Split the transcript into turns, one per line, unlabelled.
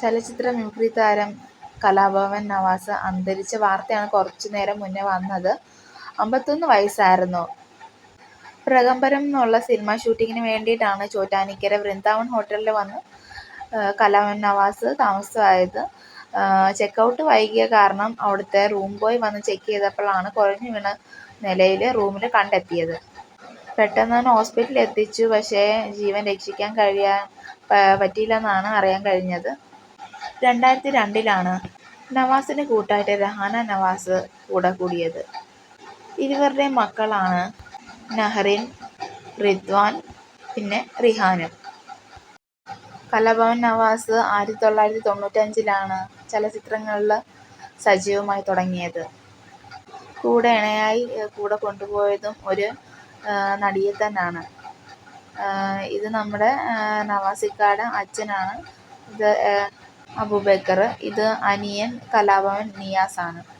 ചലച്ചിത്ര മിമിക്രി താരം കലാഭവൻ നവാസ് അന്തരിച്ച വാർത്തയാണ് കുറച്ചു നേരം മുന്നേ വന്നത്. അമ്പത്തൊന്ന് വയസ്സായിരുന്നു. പ്രകമ്പരം എന്നുള്ള സിനിമ ഷൂട്ടിങ്ങിന് വേണ്ടിയിട്ടാണ് ചോറ്റാനിക്കര വൃന്ദാവൻ ഹോട്ടലിൽ വന്ന് കലാഭവൻ നവാസ് താമസമായത്. ചെക്കൗട്ട് വൈകിയ കാരണം അവിടുത്തെ റൂം ബോയ് വന്ന് ചെക്ക് ചെയ്തപ്പോഴാണ് കുറഞ്ഞു വീണ നിലയിൽ റൂമിൽ കണ്ടെത്തിയത്. പെട്ടെന്ന് തന്നെ ഹോസ്പിറ്റലിൽ എത്തിച്ചു. പക്ഷേ ജീവൻ രക്ഷിക്കാൻ കഴിയാൻ പറ്റിയില്ലെന്നാണ് അറിയാൻ കഴിഞ്ഞത്. രണ്ടായിരത്തി രണ്ടിലാണ് നവാസിന് കൂട്ടായിട്ട് രഹാന നവാസ് കൂടെ കൂടിയത് ഇരുവരുടെ മക്കളാണ് നഹറിൻ റിദ്വാൻ പിന്നെ റിഹാനും. കലാഭവൻ നവാസ് ആയിരത്തി തൊള്ളായിരത്തി തൊണ്ണൂറ്റഞ്ചിലാണ് ചലച്ചിത്രങ്ങളിൽ സജീവമായി തുടങ്ങിയത്. കൂടെ ഇണയായി കൂടെ കൊണ്ടുപോയതും ഒരു നടിയെ തന്നെയാണ് ഇത് നമ്മുടെ നവാസിക്കാട് അച്ഛനാണ്. ഇത് അബൂബക്കർ. ഇത് അനിയൻ കലാഭവൻ നിയാസ് ആണ്.